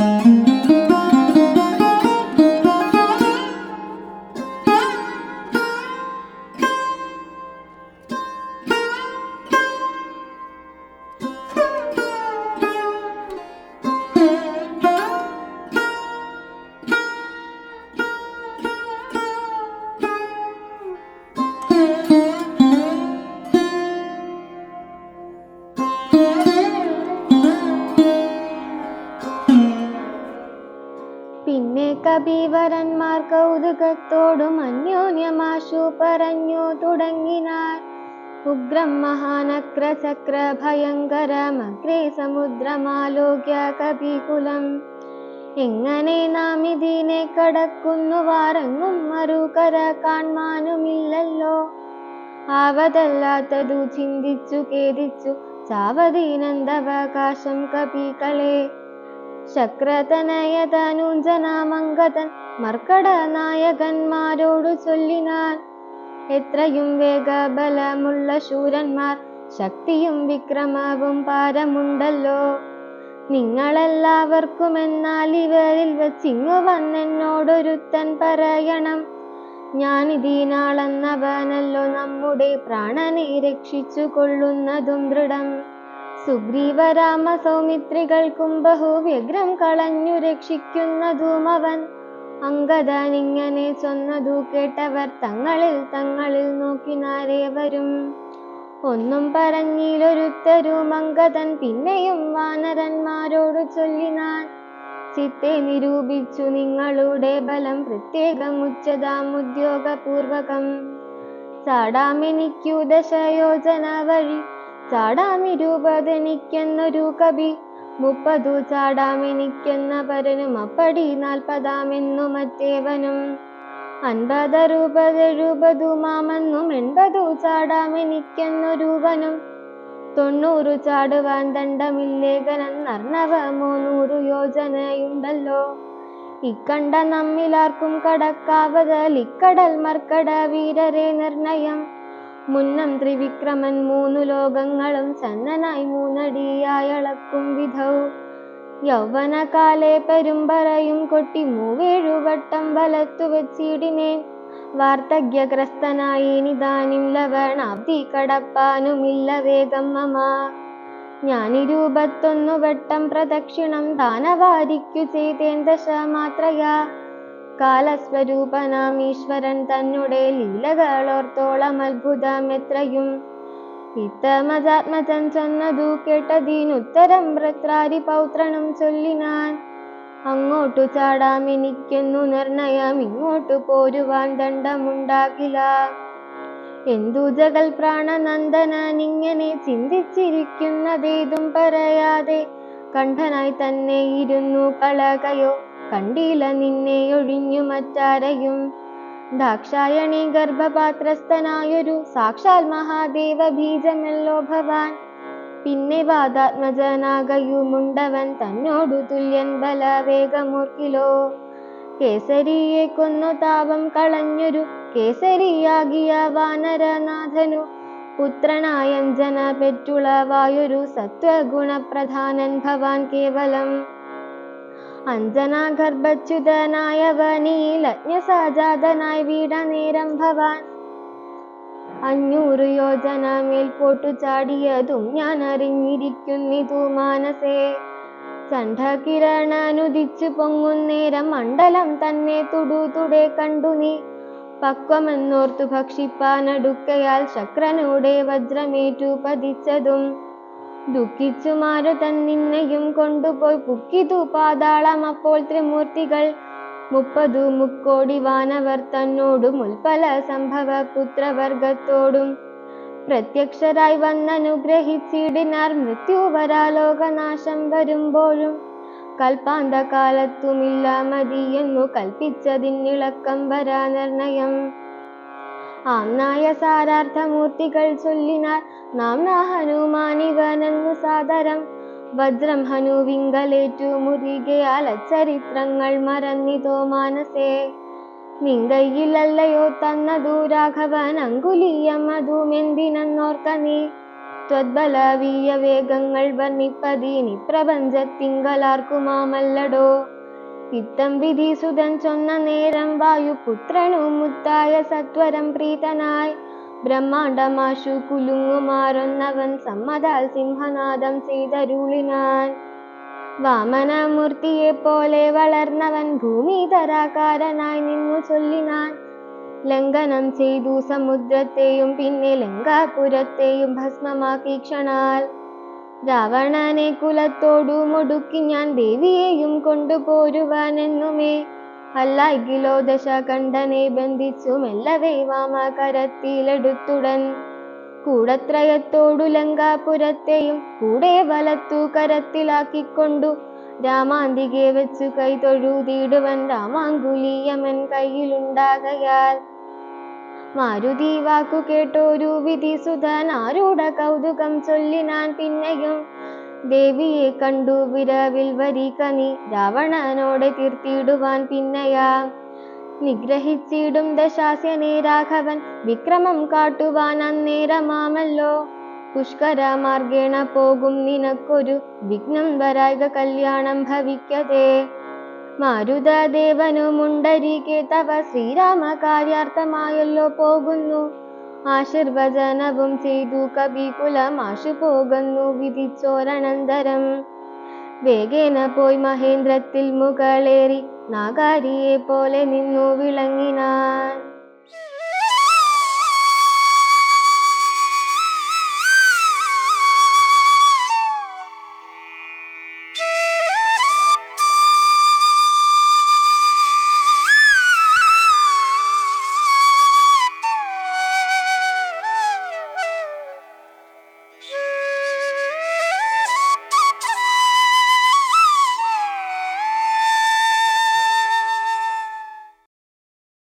Música പിന്നെ കബീവരന്മാർ കൗതുകത്തോടും അന്യോന്യമാശു പറഞ്ഞു തുടങ്ങിനാർ. ഉഗ്രം മഹാനക്ര ചക്ര ഭയങ്കരമഗ്രേ സമുദ്രമാലോക്യ കപികുലം. എങ്ങനെ നാം ഇതിനെ കടക്കുന്നു വാറെങ്ങും മറുകര കാൺമാനുമില്ലല്ലോ. ആവതല്ലാത്തതു ചിന്തിച്ചു കേദിച്ചു ചാവതീനന്ദവകാശം കപികളെ. ശക്രതനയതനുജനാമംഗതൻ മർക്കട നായകന്മാരോടു ചൊല്ലിനാൻ. എത്രയും വേഗബലമുള്ള ശൂരന്മാർ ശക്തിയും വിക്രമവും പാരമുണ്ടല്ലോ. നിങ്ങളെല്ലാവർക്കും എന്നാൽ ഇവരിൽ വച്ചിങ്ങു വന്നെന്നോടൊരുത്തൻ പറയണം. ഞാൻ ഇതിനാളെന്നവനല്ലോ നമ്മുടെ പ്രാണനെ രക്ഷിച്ചു കൊള്ളുന്നതും ദൃഢം. സുഗ്രീവരാമ സൗമിത്രികൾക്കും ബഹുവ്യഗ്രം കളഞ്ഞു രക്ഷിക്കുന്നതും അവൻ. അങ്കദനിങ്ങനെ ചൊന്നതു കേട്ടവർ തങ്ങളിൽ തങ്ങളിൽ നോക്കിനാരേവരും. ഒന്നും പറഞ്ഞിലൊരുത്തരും അങ്കദൻ പിന്നെയും വാനരന്മാരോട് ചൊല്ലിനാൻ. ചിത്തെ നിരൂപിച്ചു നിങ്ങളുടെ ബലം പ്രത്യേകം ഉച്ചതാം ഉദ്യോഗപൂർവകം ചാടാമെനിക്കു ദശയോജന വഴി ചാടാമിരൂപതെനിക്കെന്നൊരു കവി. മുപ്പതു ചാടാമെനിക്കെന്ന പരനും അപ്പടി നാൽപ്പതാമെന്നു മറ്റേവനും. അൻപതറുപതെഴുപതു മാമെന്നും എൺപതു ചാടാമെനിക്കെന്നൊരുവനും. തൊണ്ണൂറു ചാടുവാൻ ദണ്ഡമില്ലേകനെന്നർണവ മൂന്നൂറു യോജനയുണ്ടല്ലോ. ഇക്കണ്ട നമ്മിലാർക്കും കടക്കാവതൽ ഇക്കടൽ മർക്കട വീരരെ നിർണയം. മുന്നം ത്രിവിക്രമൻ മൂന്നു ലോകങ്ങളും ചന്ദനായി മൂന്നടിയായളക്കും വിധൗ. യൗവനകാലെ പെരുമ്പറയും കൊട്ടി മൂവേഴുവട്ടം വലത്തു വെച്ചിടിനേൻ വാർദ്ധക്യഗ്രസ്തനായി നിദാനിം ലവണാബ്ദി കടപ്പാനുമില്ല വേഗം മമ. ഞാനിരൂപത്തൊന്നു വട്ടം പ്രദക്ഷിണം ദാനവാരിക്കു ചെയ്തേൻ ദശ മാത്രയാ. കാലസ്വരൂപനാം ഈശ്വരൻ തന്നെ ലീലകളോർത്തോളം അത്ഭുതം എത്രയും. ഇത്തമതാത്മജൻ ചെന്നതു കേട്ടതിനുത്തരം വൃത്രാരി പൗത്രനും ചൊല്ലിനാൻ. അങ്ങോട്ടു ചാടാം എനിക്കെന്നു നിർണയം ഇങ്ങോട്ടു പോരുവാൻ ദണ്ഡമുണ്ടാകില്ല. എന്തു ജഗൽ പ്രാണനന്ദനനിങ്ങനെ ചിന്തിച്ചിരിക്കുന്നതേതും പറയാതെ കണ്ഠനായി തന്നെ ഇരുന്നു കളകയോ കണ്ടില്ല നിന്നെ ഒഴിഞ്ഞു മറ്റാരെയും. ദാക്ഷായണി ഗർഭപാത്രസ്ഥനായൊരു സാക്ഷാൽ മഹാദേവ ബീജമല്ലോ ഭവാൻ. പിന്നെ വാദാത്മജനാകയുമുണ്ടവൻ തന്നോടു തുല്യൻ ബലവേഗമൂർക്കിലോ കേസരിയെ കൊന്നു താപം കളഞ്ഞൊരു കേസരിയാകിയ വാനരനാഥനു. പുത്രനായഞ്ജന പെറ്റുളവായൊരു സത്വഗുണപ്രധാനൻ ഭവാൻ കേവലം. അഞ്ജനാഗർഭച്യുതനായവനീലജ്ഞസാജാതനായി വീട നേരം ഭവാൻ. അഞ്ഞൂറ് യോജന മേൽപോട്ടു ചാടിയതും ഞാൻ അറിഞ്ഞിരിക്കുന്നിതു മാനസേ. ചണ്ഡകിരണനുദിച്ചു പൊങ്ങുന്നേരം മണ്ഡലം തന്നെ തുടു കണ്ടു നീ. പക്വമെന്നോർത്തു ഭക്ഷിപ്പാനടുക്കയാൽ ശക്രനോടെ വജ്രമേറ്റു പതിച്ചതും ദുഃഖിച്ചു മാരുതൻ നിന്നെയും കൊണ്ടുപോയി. പുക്കിതു പാതാളം അപ്പോൾ ത്രിമൂർത്തികൾ. മുപ്പതു മുക്കോടി വാനവർ തന്നോടും ഉൽപ്പല സംഭവ പുത്രവർഗത്തോടും പ്രത്യക്ഷരായി വന്നനുഗ്രഹിച്ചിടിനാർ മൃത്യുവരാലോകനാശം വരുമ്പോഴും. കൽപ്പാന്തകാലത്തുമില്ല മതിയെന്നു കൽപ്പിച്ചതിനിളക്കം വരാ നിർണയം. ആംനായ സാരാർത്ഥമൂർത്തികൾ ചൊല്ലിനാർ നാം നാ ഹനുമാനിവനെന്നു സാദരം. വജ്രം ഹനുവിങ്കലേറ്റു മുറികയാൽ അച്ചരിത്രങ്ങൾ മറന്നിതോ മാനസേ. നിങ്കയിലല്ലയോ തന്നതു രാഘവൻ അങ്കുലീയം അതുമെന്തിനെന്നോർക്ക നീ. ത്വദ്ബലവീയ വേഗങ്ങൾ വർണിപ്പതീനി പ്രപഞ്ചത്തിങ്കലാർക്കുമാമല്ലടോ. ഇത്തം വിധീസുതൻ ചൊന്ന നേരം വായുപുത്രനു മുത്തായ സത്വരം പ്രീതനായി. ബ്രഹ്മാണ്ടമാശു കുലുങ്ങുമാറൊന്നവൻ സമ്മതാൽ സിംഹനാദം ചെയ്തരുളിനാൻ. വാമനമൂർത്തിയെ പോലെ വളർന്നവൻ ഭൂമിതരാകാരനായി നിന്നു ചൊല്ലിനാൻ. ലംഘനം ചെയ്തു സമുദ്രത്തെയും പിന്നെ ലങ്കാപുരത്തെയും ഭസ്മമാക്കി ക്ഷണാൽ. രാവണനെ കുലത്തോടു മുടുക്കി ഞാൻ ദേവിയെയും കൊണ്ടുപോരുവാനെന്നുമേ. അല്ലായികിലോ ദശകണ്ഠനെ ബന്ധിച്ചു മെല്ലവേ വാമകരത്തിലെടുത്തുടൻ കൂടത്രയത്തോടു ലങ്കാപുരത്തെയും കൂടെ വലത്തു കരത്തിലാക്കിക്കൊണ്ടു രാമാന്തികെ വെച്ചു കൈ തൊഴുതിയിടുവൻ രാമാങ്കുലീയമൻ കയ്യിലുണ്ടാകയാൽ. മാരുതി വാക്കു കേട്ടോരു വിധിസുതൻ ആരുടെ കൗതുകം ചൊല്ലിനാൻ പിന്നെയും? ദേവിയെ കണ്ടു വിരവിൽ വരിക നീ രാവണനോടെ തീർത്തിയിടുവാൻ പിന്നെയാ? നിഗ്രഹിച്ചിടും ദശാസ്യനെ രാഘവൻ. വിക്രമം കാട്ടുവാൻ അന്നേരമാമല്ലോ? പുഷ്കര മാർഗേണ പോകും നിനക്കൊരു വിഘ്നം വരായിക കല്യാണം ഭവിക്കതേ? മാരുതദേവനുമുണ്ടരികെ തവ ശ്രീരാമ കാര്യാർത്ഥമായല്ലോ പോകുന്നു. ആശീർവചനവും ചെയ്തു കവികുലമാശു പോകുന്നു വിധിച്ചോരനന്തരം. വേഗേന പോയി മഹേന്ദ്രത്തിൽ മുകളേറി നാഗാരിയെ പോലെ നിന്നു വിളങ്ങിനാൻ.